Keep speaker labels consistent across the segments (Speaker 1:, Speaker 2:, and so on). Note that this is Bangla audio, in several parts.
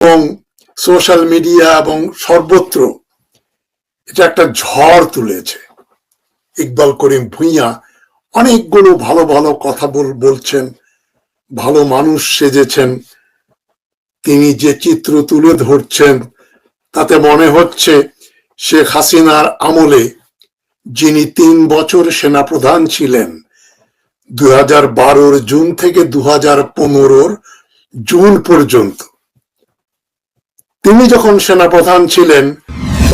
Speaker 1: এবং সোশ্যাল মিডিয়া এবং সর্বত্র এটা একটা ঝড় তুলেছে। ইকবাল করিম ভুঁইয়া অনেকগুলো ভালো ভালো কথা বল- বলছেন, ভালো মানুষ সেজেছেন, তিনি যে চিত্র তুলে ধরছেন, তাতে মনে হচ্ছে শেখ হাসিনার আমলে যিনি তিন বছর সেনাপ্রধান ছিলেন, দুই হাজার জুন থেকে দু হাজার জুন পর্যন্ত তিনি যখন সেনাপ্রধান ছিলেন,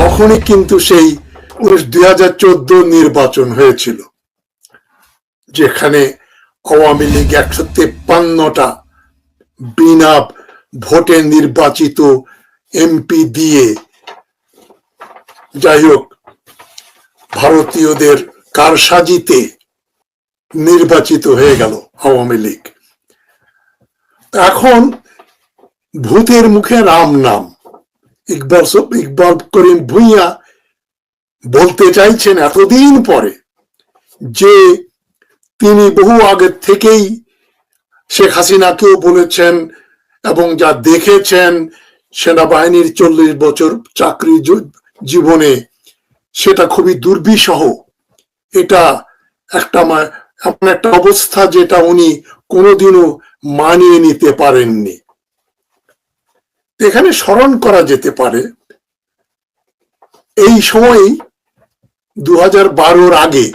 Speaker 1: তখনই কিন্তু সেই দুই হাজার চোদ্দ নির্বাচন হয়েছিল, যেখানে আওয়ামী লীগ একশো তেপ্পান্নটা বিনা ভোটে নির্বাচিত এমপি দিয়ে, যাই হোক, ভারতীয়দের কারসাজিতে নির্বাচিত হয়ে গেল আওয়ামী লীগ। এখন ভূতের মুখে রাম নাম। ইকবাল ইকবাল করিম ভুইয়া বলতে চাইছেন এতদিন পরে যে তিনি বহু আগের থেকেই শেখ হাসিনাকেও বলেছেন এবং যা দেখেছেন সেনাবাহিনীর চল্লিশ বছর চাকরি জীবনে সেটা খুবই দুর্বিষহ। এটা একটা এমন একটা অবস্থা যেটা উনি কোনোদিনও মানিয়ে নিতে পারেননি। এখানে স্মরণ করা যেতে পারে। এই সময়ই দু হাজার বারোর আগে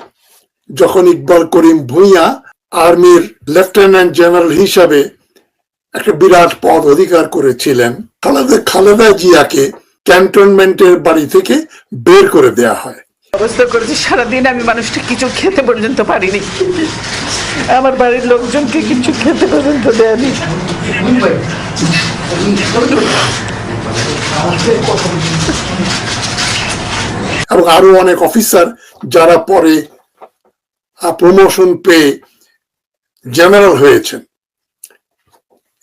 Speaker 1: যখন ইকবাল করিম ভুঁইয়া আর্মির লেফটেন্যান্ট জেনারেল হিসাবে একটা বিরাট পদ অধিকার করেছিলেন, খালেদা খালেদা জিয়াকে ক্যান্টনমেন্টের বাড়ি থেকে বের করে দেয়া হয়।
Speaker 2: অবস্থা করেছি, সারাদিন আমি মানুষটা কিছু খেতে পর্যন্ত পারিনি। আমার বাড়ির লোকজনকে কিছু খেতে পর্যন্ত দেয়নি।
Speaker 1: আরও অনেক অফিসার যারা পরে প্রমোশন পেয়ে জেনারেল হয়েছেন।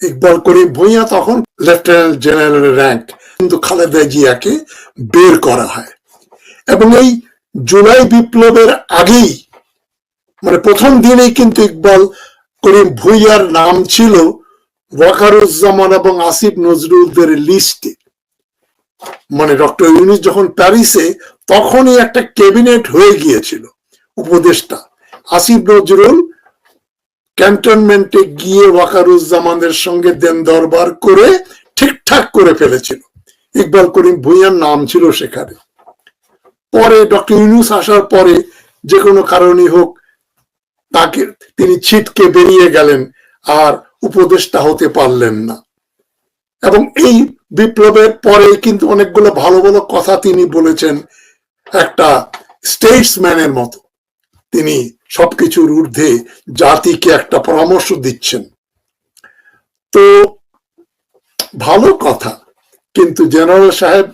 Speaker 1: ইকবাল করিম ভুঁইয়া তখন লেফটেন্যান্ট জেনারেল র্যাঙ্ক কিন্তু খালেদা জিয়াকে বের করা হয়। এবং এই জুলাই বিপ্লবের আগেই মানে প্রথম দিনেই কিন্তু ইকবাল করিম ভুঁইয়ার নাম ছিল ওয়াকারুজ্জামান এবং আসিফ নজরুলদের লিস্টে মানে ডক্টর ইউনুস যখন প্যারিসে, তখনই একটা ক্যাবিনেট হয়ে গিয়েছিল উপদেষ্টা। আসিফ নজরুল ক্যান্টনমেন্টে গিয়ে ওয়াকারুজ্জামানের সঙ্গে দেন দরবার করে ঠিকঠাক করে ফেলেছিল। ইকবাল করিম ভুইয়ার নাম ছিল সেখানে। পরে ডক্টর ইউনুস আসার পরে যে কোনো কারণই হোক, তাকে তিনি ছিটকে বেরিয়ে গেলেন। আর উপদেষ্টা হতে পারলেন না। এবং এই বিপ্লবের পরে কিন্তু অনেকগুলো ভালো ভালো কথা তিনি বলেছেন একটা স্টেটসম্যানের মতো। তিনি সবকিছুর ঊর্ধ্বে জাতিকে একটা পরামর্শ দিচ্ছেন। তো ভালো কথা, কিন্তু জেনারেল সাহেব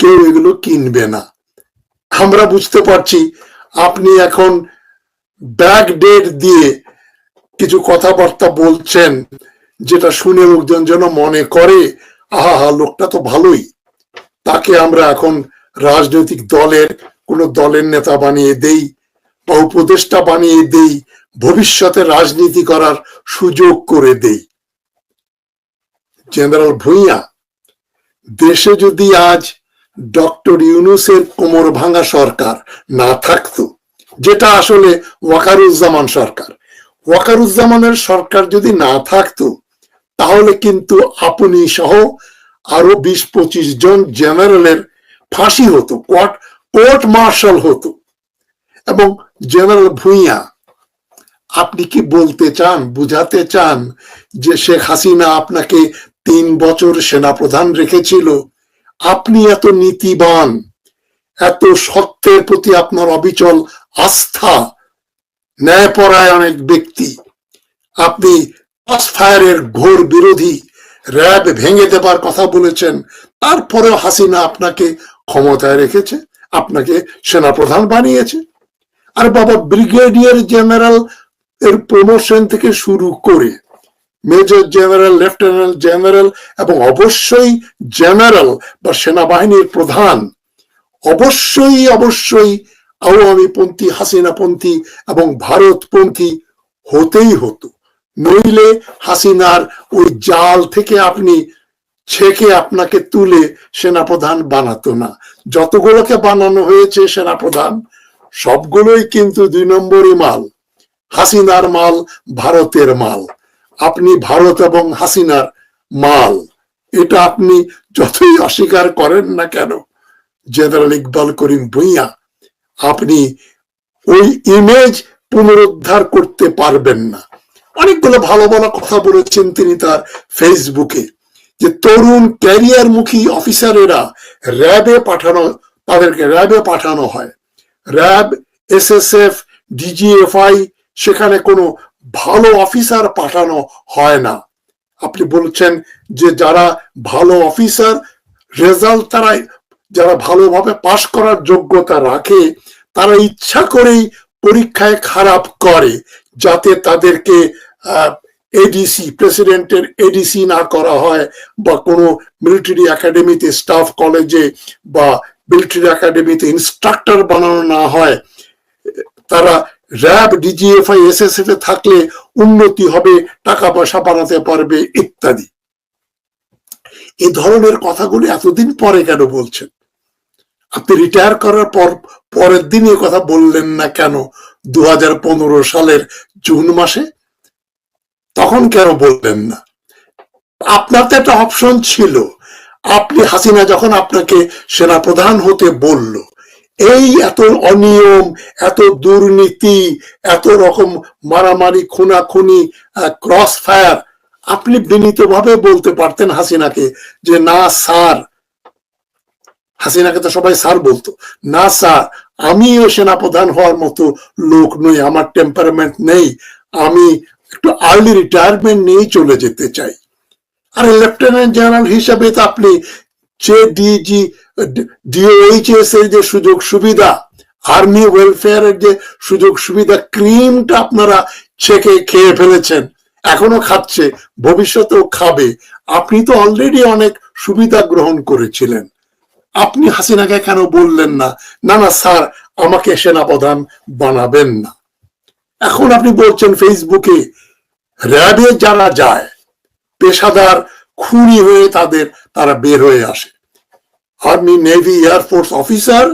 Speaker 1: কেউ এগুলো কিনবে না। আমরা বুঝতে পারছি, আপনি এখন ব্যাক ডেট দিয়ে কিছু কথাবার্তা বলছেন যেটা শুনে লোকজন যেন মনে করে, আহা, হা, লোকটা তো ভালোই। তাকে আমরা এখন রাজনৈতিক দলের কোন দলের নেতা বানিয়ে দেই বা উপদেষ্টা বানিয়ে দেই, ভবিষ্যতে রাজনীতি করার সুযোগ করে দেই। জেনারেল ভুইয়া, দেশে যদি আজ ডক্টর ইউনুসের কোমর ভাঙা সরকার না থাকতো, যেটা আসলে ওয়াকারুজ্জামান সরকার ওয়াকারুজ্জামানের সরকার যদি না থাকতো, তাহলে কিন্তু আপনি সহ আরও বিশ পঁচিশ জন জেনারেলের ফাঁসি হতো কোর্ট কোর্ট মার্শাল হতো। এবং জেনারেল ভুইয়া, আপনি কি বলতে চান, বুঝাতে চান যে শেখ হাসিনা আপনাকে তিন বছর সেনাপ্রধান রেখেছিল? আপনি এত নীতিবান, এত সত্যের প্রতি আপনার অবিচল আস্থা ন্যায়পরায়ণ এক ব্যক্তি। আপনি ফায়ারের ঘোর বিরোধী, র্যাব ভেঙে দেবার কথা বলেছেন, তারপরেও হাসিনা আপনাকে ক্ষমতায় রেখেছে, আপনাকে সেনাপ্রধান বানিয়েছে। আর বাবা ব্রিগেডিয়ার জেনারেল এর প্রমোশন থেকে শুরু করে মেজর জেনারেল লেফটেন্যান্ট জেনারেল এবং অবশ্যই জেনারেল বা সেনাবাহিনীর প্রধান, অবশ্যই অবশ্যই আওয়ামীপন্থী হাসিনাপন্থী এবং ভারতপন্থী হতেই হতো। নইলে হাসিনার ওই জাল থেকে আপনি ছেকে আপনাকে তুলে সেনাপ্রধান বানাতো না। যতগুলোকে বানানো হয়েছে সেনাপ্রধান, সবগুলোই কিন্তু দুই নম্বরই মাল, হাসিনার মাল, ভারতের মাল। আপনি ভারত এবং হাসিনার মাল, এটা আপনি যতই অস্বীকার করেন না কেন, জেনারেল ইকবাল করিম ভুইয়া আপনি ওই ইমেজ পুনরুদ্ধার করতে পারবেন না। অনেকগুলো ভালো ভালো কথা বলেছেন তিনি তার ফেসবুকে যে তরুণ ক্যারিয়ার ক্যারিয়ারমুখী অফিসারেরা র্যাবে পাঠানো, তাদেরকে র্যাবে পাঠানো হয়। RAB S S F DGFI সেখানে কোনো ভালো অফিসার পাঠানো হয় না। আপনি বলছেন যে যারা ভালো অফিসার রেজাল্ট তারা যারা ভালোভাবে পাশ করার যোগ্যতা রাখে, তারা ইচ্ছা করেই পরীক্ষায় খারাপ করে, যাতে তাদেরকে এডিসি প্রেসিডেন্টের এডিসি না করা হয় বা কোনো মিলিটারি একাডেমিতে, স্টাফ কলেজে বা মিলিটারি একাডেমিতে ইনস্ট্রাক্টর বানানো না হয়। তারা র্যাব ডিজিএফআই এসএসএফ এ থাকলে উন্নতি হবে, টাকা পয়সা বানাতে পারবে, ইত্যাদি। এ ধরনের কথাগুলি এতদিন পরে কেন বলছেন? আপনি রিটায়ার করার পর, পরের দিন এ কথা বললেন না কেন? দু সালের জুন মাসে? তখন কেন বললেন না? আপনার তো একটা অপশন ছিল। আপনি হাসিনা যখন আপনাকে সেনাপ্রধান হতে বলল, এই এত অনিয়ম, এত দুর্নীতি, এত রকম মারামারি, খুনাখুনি ক্রস ফায়ার আপনি বিনীতভাবে বলতে পারতেন হাসিনাকে যে, না স্যার হাসিনাকে তো সবাই স্যার বলতো, না স্যার, আমিও সেনাপ্রধান হওয়ার মতো লোক নই, আমার টেম্পারমেন্ট নেই, আমি একটু আর্লি রিটায়ারমেন্ট নিয়েই চলে যেতে চাই। আর লেফটেন্যান্ট জেনারেল হিসাবে তো আপনি যে ডিজি ডিওএইচএস এর যে সুযোগ সুবিধা আর্মি ওয়েলফেয়ারের যে সুযোগ সুবিধা ক্রিমটা আপনারা ছেকে খেয়ে ফেলেছেন, এখনও খাচ্ছে, ভবিষ্যতেও খাবে। আপনি তো অলরেডি অনেক সুবিধা গ্রহণ করেছিলেন। আপনি হাসিনাকে কেন বললেন না? না না, স্যার, আমাকে সেনাপ্রধান বানাবেন না। এখন আপনি বলছেন ফেসবুকে, র্যাবে যারা যায়, পেশাদার খুনি হয়ে তাদের, তারা বের হয়ে আসে। Army, navy air force officer,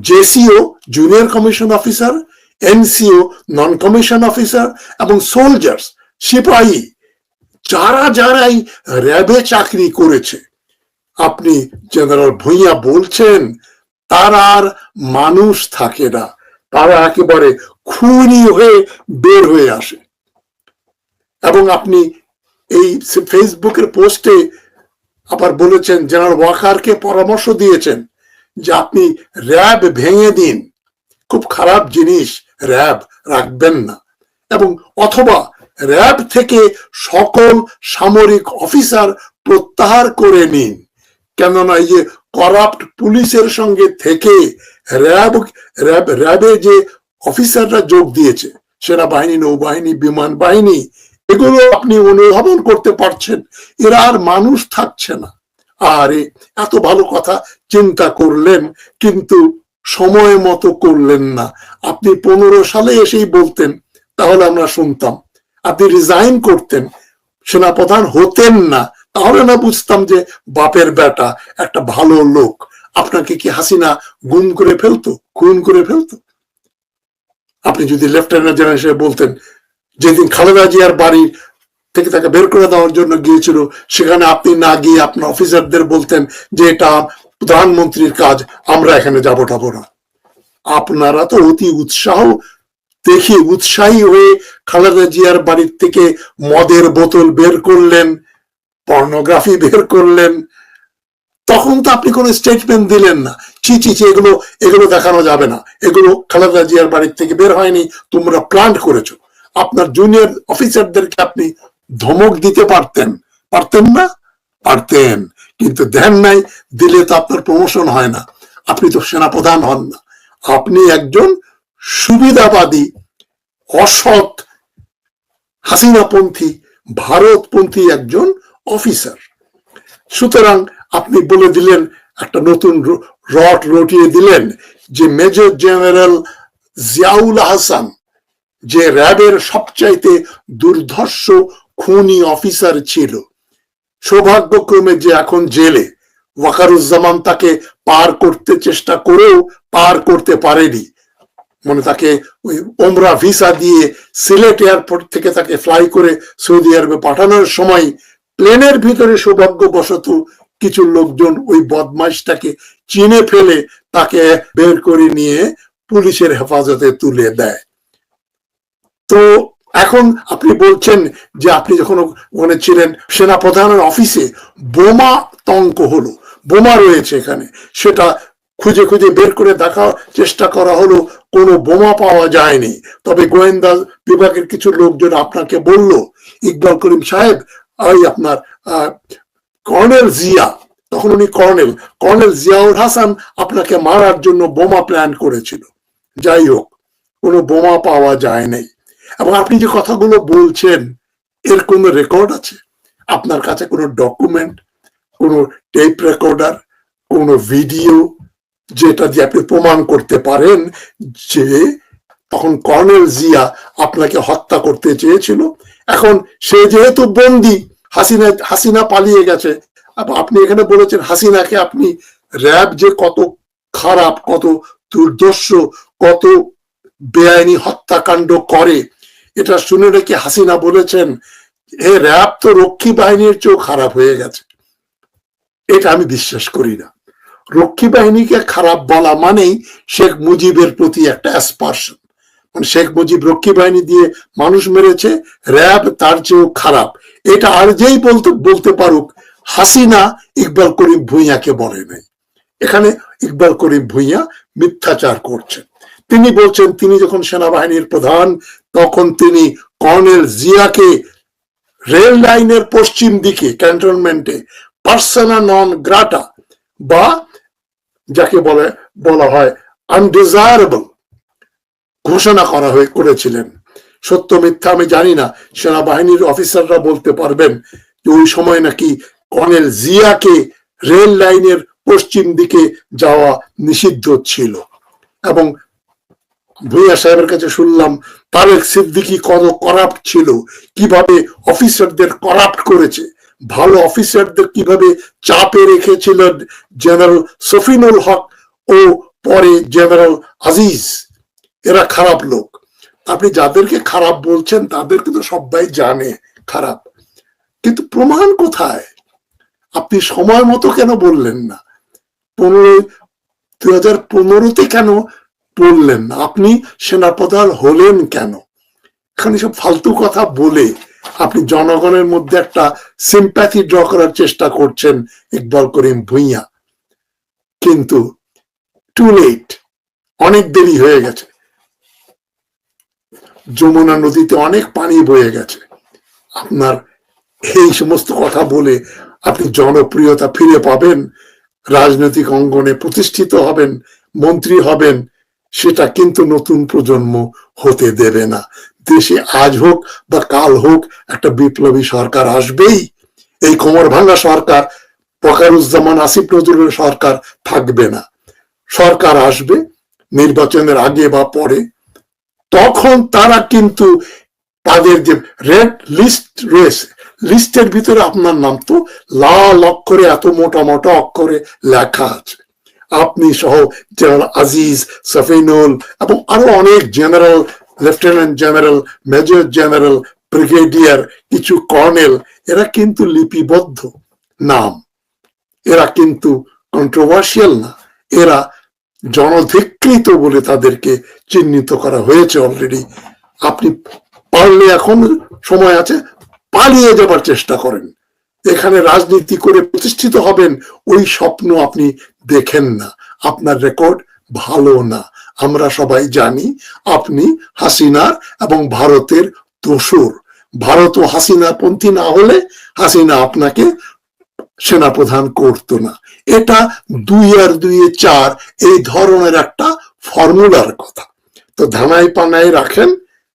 Speaker 1: JCO, junior commission officer, NCO non commission officer এবং সোলজার্স, সিপাহী, যারা যারাই র্যাবে চাকরি করেছে আপনি জেনারেল ভুইয়া বলছেন, তার আর মানুষ থাকে না। তারা একেবারে খুনি হয়ে বের হয়ে আসে। এবং আপনি এই ফেসবুকের পোস্টে আবার বলেছেন, জেনারেল ওয়াকারকে পরামর্শ দিয়েছেন যে আপনি র্যাব ভেঙে দিন। খুব খারাপ জিনিস, র্যাব রাখবেন না। এবং অথবা র্যাব থেকে সকল সামরিক অফিসার প্রত্যাহার করে নিন। কেননা এই যে করাপ্ট পুলিশের সঙ্গে থেকে র্যাব র্যাব, র্যাবে যে অফিসাররা যোগ দিয়েছে, সেনাবাহিনী, নৌবাহিনী, বিমান বাহিনী, এগুলো আপনি অনুধাবন করতে পারছেন। এরা আর মানুষ থাকছে না। আরে, এত ভালো কথা, চিন্তা করলেন, কিন্তু সময় মতো করলেন না। আপনি পনেরো সালে এসেই বলতেন, তাহলে আমরা শুনতাম। আপনি রিজাইন করতেন, সেনাপ্রধান হতেন না। তাহলে না বুঝতাম যে বাপের বেটা একটা ভালো লোক। আপনাকে কি হাসিনা গুম করে ফেলতো? খুন করে ফেলতো? আপনি যদি লেফটেন্যান্ট জেনারেল হিসেবে বলতেন, যেদিন খালেদা জিয়ার বাড়ি থেকে তাকে বের করে দেওয়ার জন্য গিয়েছিল, সেখানে আপনি না গিয়ে আপনার অফিসারদের বলতেন যে এটা প্রধানমন্ত্রীর কাজ, আমরা এখানে যাব টাবো না। আপনারা তো অতি উৎসাহ, দেখি উৎসাহী হয়ে খালেদা জিয়ার বাড়ির থেকে মদের বোতল বের করলেন। পর্নোগ্রাফি বের করলেন, তখন তো আপনি কোনো স্টেটমেন্ট দিলেন না। চি চি চি এগুলো এগুলো দেখানো যাবে না। এগুলো খালেদা জিয়ার বাড়ির থেকে বের হয়নি, তোমরা প্লান্ট করেছ। আপনার জুনিয়র অফিসারদেরকে আপনি ধমক দিতে পারতেন। পারতেন না? পারতেন। কিন্তু দেন নাই, দিলে তো আপনার প্রমোশন হয় না। আপনি তো সেনাপ্রধান হন না। আপনি একজন সুবিধাবাদী, অসৎ হাসিনাপন্থী, ভারতপন্থী একজন অফিসার সুতরাং আপনি বলে দিলেন, একটা নতুন রট রটিয়ে দিলেন যে মেজর জেনারেল জিয়াউল হাসান যে র্যাবের সবচাইতে দুর্ধর্ষ খুনি অফিসার ছিল। সৌভাগ্যক্রমে যে এখন জেলে, ওয়াকারুজ্জামান তাকে পার করতে চেষ্টা করেও পার করতে পারেনি। মানে তাকে ওই ওমরা ভিসা দিয়ে সিলেট এয়ারপোর্ট থেকে তাকে ফ্লাই করে সৌদি আরবে পাঠানোর সময় প্লেনের ভিতরে সৌভাগ্যবশত কিছু লোকজন ওই বদমাইশটাকে চিনে ফেলে তাকে বের করে নিয়ে পুলিশের হেফাজতে তুলে দেয়। তো এখন আপনি বলছেন যে আপনি যখন ওখানে ছিলেন সেনাপ্রধানের অফিসে, বোমা তঙ্ক হলো, বোমা রয়েছে এখানে। সেটা খুঁজে খুঁজে বের করে দেখার চেষ্টা করা হলো, কোনো বোমা পাওয়া যায়নি। তবে গোয়েন্দা বিভাগের কিছু লোকজন আপনাকে বলল, ইকবাল করিম সাহেব ওই আপনার কর্নেল জিয়া, তখন উনি কর্নেল কর্নেল জিয়াউল হাসান আপনাকে মারার জন্য বোমা প্ল্যান করেছিল। যাই হোক, কোনো বোমা পাওয়া যায় নাই। এবং আপনি যে কথাগুলো বলছেন, এর কোনো রেকর্ড আছে? আপনার কাছে কোনো ডকুমেন্ট কোনো টেপ রেকর্ডার কোনো ভিডিও যেটা দিয়ে আপনি প্রমাণ করতে পারেন যে তখন কর্নেল জিয়া আপনাকে হত্যা করতে চেয়েছিল। এখন সে যেহেতু বন্দি, হাসিনা হাসিনা পালিয়ে গেছে। আপনি এখানে বলেছেন, হাসিনাকে আপনি র্যাব যে কত খারাপ, কত দুর্দর্শ কত বেআইনি হত্যাকাণ্ড করে, এটা শুনে নাকি হাসিনা বলেছেন, এ র্যাব তো রক্ষী বাহিনীর চেয়েও খারাপ হয়ে গেছে। এটা আমি বিশ্বাস করি না। রক্ষী বাহিনীকে খারাপ বলা মানেই শেখ মুজিবের প্রতি একটা অ্যাসপার্শন মানে শেখ মুজিব রক্ষী বাহিনী দিয়ে মানুষ মেরেছে, র্যাব তার চেয়েও খারাপ। এটা আর যেই বলতে বলতে পারুক, হাসিনা ইকবাল করিম ভুঁইয়াকে বলে নাই। এখানে ইকবাল করিম ভুঁইয়া মিথ্যাচার করছেন তিনি বলছেন, তিনি যখন সেনাবাহিনীর প্রধান, তখন তিনি কর্নেল জিয়াকে রেল লাইনের পশ্চিম দিকে, ক্যান্টনমেন্টে, পার্সোনা নন গ্রাটা বা যাকে বলে, বলা হয় আনডিজায়ারেবল ঘোষণা করা হয়ে করেছিলেন। সত্য মিথ্যা আমি জানি না। সেনাবাহিনীর অফিসাররা বলতে পারবেন যে ওই সময় নাকি কর্নেল জিয়াকে রেল লাইনের পশ্চিম দিকে যাওয়া নিষিদ্ধ ছিল। এবং ভূঁইয়া সাহেবের কাছে শুনলাম, তারেক সিদ্দিকি কত করাপ্ট ছিল, কীভাবে অফিসারদের করাপ্ট করেছে, ভালো অফিসারদের কীভাবে চাপে রেখেছিলেন জেনারেল সফিনুল হক ও পরে জেনারেল আজিজ। এরা খারাপ লোক। আপনি যাদেরকে খারাপ বলছেন তাদেরকে তো সবাই জানে খারাপ। কিন্তু প্রমাণ কোথায়? আপনি সময় মতো কেন বললেন না? পনেরো দুই হাজার পনেরোতে কেন বললেন না? আপনি সেনাপ্রধান হলেন কেন? এখানে সব ফালতু কথা বলে আপনি জনগণের মধ্যে একটা সিম্প্যাথি ড্র করার চেষ্টা করছেন ইকবাল করিম ভুইয়া। কিন্তু টু লেট অনেক দেরি হয়ে গেছে। যমুনা নদীতে অনেক পানি বয়ে গেছে। আপনার এই সমস্ত কথা বলে আপনি জনপ্রিয়তা ফিরে পাবেন, রাজনৈতিক অঙ্গনে প্রতিষ্ঠিত হবেন, মন্ত্রী হবেন, সেটা কিন্তু নতুন প্রজন্ম হতে দেবে না। দেশে আজ হোক বা কাল হোক একটা বিপ্লবী সরকার আসবেই। এই কোমর ভাঙা সরকার ফকারুজ্জামান আসিফ নজরুলের সরকার থাকবে না। সরকার আসবে, নির্বাচনের আগে বা পরে তখন তারা কিন্তু তাদের যে রেড লিস্ট রয়েছে, লিস্টের ভিতরে আপনার নাম তো লাল অক্ষরে এত মোটা মোটা অক্ষরে লেখা আছে। আপনি সহ জেনারেল আজিজ, সফিনুল এবং আরও অনেক general, lieutenant general, major general, brigadier, কিছু কর্নেল, এরা কিন্তু লিপিবদ্ধ নাম। এরা কিন্তু কন্ট্রোভার্সিয়াল না। এরা জনধিকৃত বলে তাদেরকে চিহ্নিত করা হয়েছে অলরেডি আপনি পারলে এখন সময় আছে, পালিয়ে যাবার চেষ্টা করেন। এখানে রাজনীতি করে প্রতিষ্ঠিত হবেন, ওই স্বপ্ন আপনি দেখেন না। আপনার রেকর্ড ভালো না। আমরা সবাই জানি আপনি হাসিনার এবং ভারতের দোসর ভারত ও হাসিনা পন্থী না হলে হাসিনা আপনাকে সেনাপ্রধান করতো না। এটা দুই আর দুই চার এই ধরনের একটা ফর্মুলার কথা। তো ধানাই পানাই রাখেন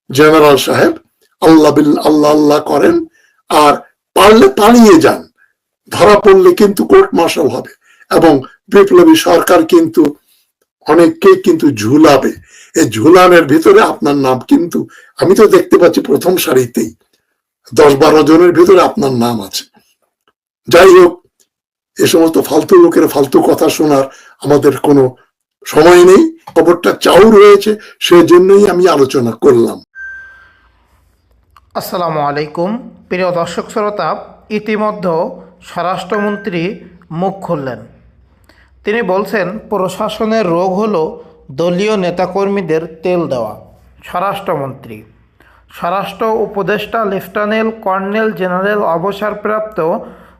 Speaker 1: জেনারেল সাহেব, আল্লাহ আল্লাহ আল্লাহ করেন, আর পারলে পালিয়ে যান। ধরা পড়লে কিন্তু কোর্ট মার্শাল হবে এবং বিপ্লবী সরকার কিন্তু অনেককেই কিন্তু ঝুলাবে। এই ঝুলানের ভিতরে আপনার নাম কিন্তু, আমি তো দেখতে পাচ্ছি প্রথম সারিতেই, দশ বারো জনের ভিতরে আপনার নাম আছে। যাই হোক, এ সমস্ত ফালতু লোকের ফালতু কথা শোনার আমাদের কোনো সময় নেই। খবরটা চাউর হয়েছে, সেজন্যই আমি আলোচনা করলাম।
Speaker 3: আসসালামু আলাইকুম। প্রিয় দর্শক শ্রোতা, ইতিমধ্যে স্বরাষ্ট্রমন্ত্রী মুখ খুললেন। তিনি বলছেন, প্রশাসনের রোগ হলো দলীয় নেতাকর্মীদের তেল দেওয়া, স্বরাষ্ট্রমন্ত্রী। স্বরাষ্ট্র উপদেষ্টা লেফটেন্যান্ট কর্নেল জেনারেল অবসরপ্রাপ্ত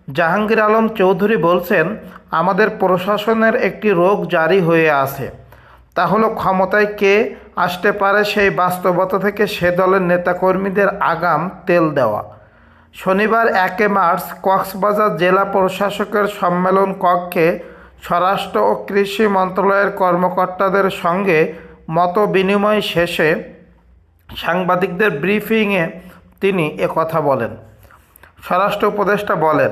Speaker 3: জাহাঙ্গীর আলম চৌধুরী বলছেন, আমাদের প্রশাসনের একটি রোগ জারি হয়ে আছে। তা হলো ক্ষমতায় কে আসতে পারে সেই বাস্তবতা থেকে সে দলের নেতাকর্মীদের আগাম তেল দেওয়া। শনিবার একে মার্চ কক্সবাজার জেলা প্রশাসকের সম্মেলন কক্ষে স্বরাষ্ট্র ও কৃষি মন্ত্রণালয়ের কর্মকর্তাদের সঙ্গে মত বিনিময় শেষে সাংবাদিকদের ব্রিফিংয়ে তিনি কথা বলেন। স্বরাষ্ট্র উপদেষ্টা বলেন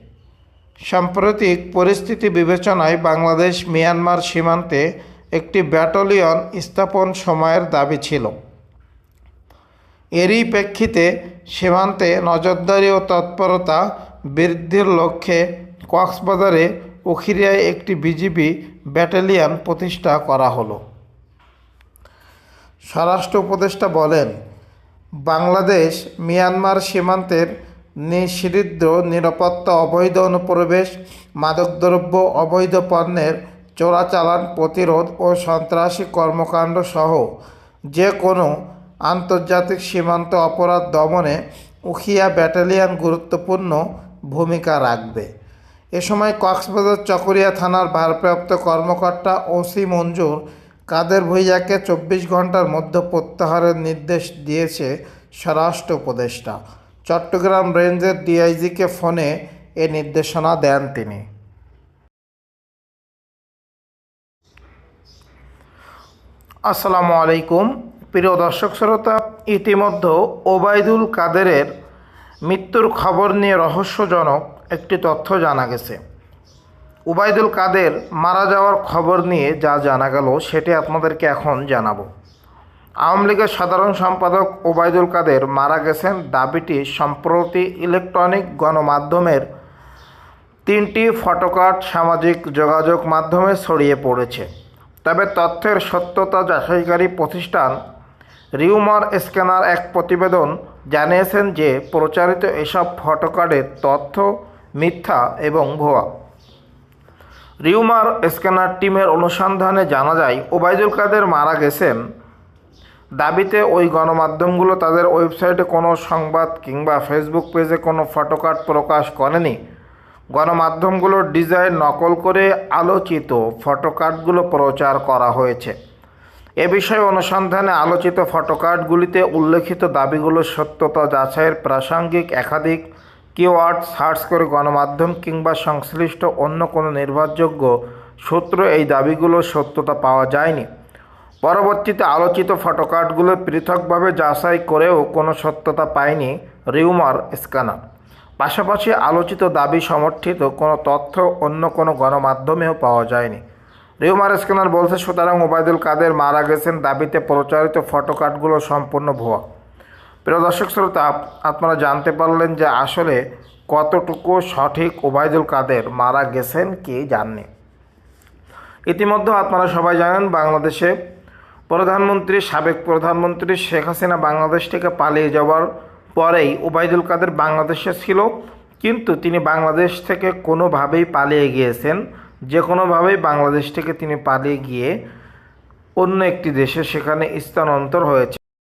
Speaker 3: সাম্প্রতিক পরিস্থিতি বিবেচনায় বাংলাদেশ মিয়ানমার সীমান্তে একটি ব্যাটালিয়ন স্থাপন সময়ের দাবি ছিল। এরই প্রেক্ষিতে সীমান্তে নজরদারি ও তৎপরতা বৃদ্ধির লক্ষ্যে কক্সবাজারে ওখিরিয়ায় একটি বিজিবি ব্যাটালিয়ন প্রতিষ্ঠা করা হলো। স্বরাষ্ট্র উপদেষ্টা বলেন, বাংলাদেশ মিয়ানমার সীমান্তের নিষিদ্ধ নিরাপত্তা, অবৈধ অনুপ্রবেশ, মাদকদ্রব্য, অবৈধ পণ্যের চোরাচালান, প্রতিরোধ ও সন্ত্রাসী কর্মকাণ্ড সহ যে কোনো আন্তর্জাতিক সীমান্ত অপরাধ দমনে উখিয়া ব্যাটালিয়ন গুরুত্বপূর্ণ ভূমিকা রাখবে। এ সময় কক্সবাজার চকরিয়া থানার ভারপ্রাপ্ত কর্মকর্তা ওসি মঞ্জুর কাদের ভুইয়াকে চব্বিশ ঘণ্টার মধ্যে প্রত্যাহারের নির্দেশ দিয়েছে স্বরাষ্ট্র উপদেষ্টা। চট্টগ্রাম রেঞ্জের ডিআইজিকে ফোনে এ নির্দেশনা দেন তিনি। আসসালামু আলাইকুম। প্রিয় দর্শক শ্রোতা ইতিমধ্যে ওবায়দুল কাদেরের মৃত্যুর খবর নিয়ে রহস্যজনক একটি তথ্য জানা গেছে। উবায়দুল কাদের মারা যাওয়ার খবর নিয়ে যা জানা গেল, সেটি আপনাদেরকে এখন জানাব। আওয়ামী লীগের সাধারণ সম্পাদক ওবায়দুল কাদের মারা গেছেন দাবিটি সম্প্রতি ইলেকট্রনিক গণমাধ্যমের তিনটি ফটোকার্ড সামাজিক যোগাযোগ মাধ্যমে ছড়িয়ে পড়েছে। তবে তথ্যের সত্যতা যাচাইকারী প্রতিষ্ঠান রিউমার স্ক্যানার এক প্রতিবেদন জানিয়েছেন যে প্রচারিত এসব ফটোকার্ডের তথ্য মিথ্যা এবং ভুয়া। রিউমার স্ক্যানার টিমের অনুসন্ধানে জানা যায়, ওবায়দুল কাদের মারা গেছেন দাবিতে ওই গণমাধ্যমগুলো তাদের ওয়েবসাইটে কোনো সংবাদ কিংবা ফেসবুক পেজে কোনো ফটোকার্ড প্রকাশ করেনি। গণমাধ্যমগুলোর ডিজাইন নকল করে আলোচিত ফটোকার্ডগুলো প্রচার করা হয়েছে। এ বিষয়ে অনুসন্ধানে আলোচিত ফটোকার্ডগুলিতে উল্লেখিত দাবিগুলোর সত্যতা যাচাইয়ের প্রাসঙ্গিক, একাধিক কিওয়ার্ড সার্চ করে গণমাধ্যম কিংবা সংশ্লিষ্ট অন্য কোনো নির্ভরযোগ্য সূত্র এই দাবিগুলোর সত্যতা পাওয়া যায়নি। পরবর্তীতে আলোচিত ফটোকার্ডগুলো পৃথকভাবে যাচাই করেও কোনো সত্যতা পায়নি রিউমার স্ক্যানার। পাশাপাশি আলোচিত দাবি সমর্থিত কোনো তথ্য অন্য কোনো গণমাধ্যমেও পাওয়া যায়নি। রিউমার স্ক্যানার বলছে, সুতরাং ওবায়দুল কাদের মারা গেছেন দাবিতে প্রচারিত ফটোকার্ডগুলো সম্পূর্ণ ভুয়া। প্রিয় দর্শক শ্রোতা আপনারা জানতে পারলেন যে আসলে কতটুকু সঠিক ওবায়দুল কাদের মারা গেছেন কি জাননি ইতিমধ্যে আপনারা সবাই জানেন, বাংলাদেশে প্রধানমন্ত্রী, সাবেক প্রধানমন্ত্রী শেখ হাসিনা বাংলাদেশ থেকে পালিয়ে যাওয়ার পরেই ওবায়দুল কাদের বাংলাদেশে ছিল। কিন্তু তিনি বাংলাদেশ থেকে কোনোভাবেই পালিয়ে গিয়েছেন। যে কোনোভাবেই বাংলাদেশ থেকে তিনি পালিয়ে গিয়ে অন্য একটি দেশে সেখানে স্থানান্তর হয়েছে।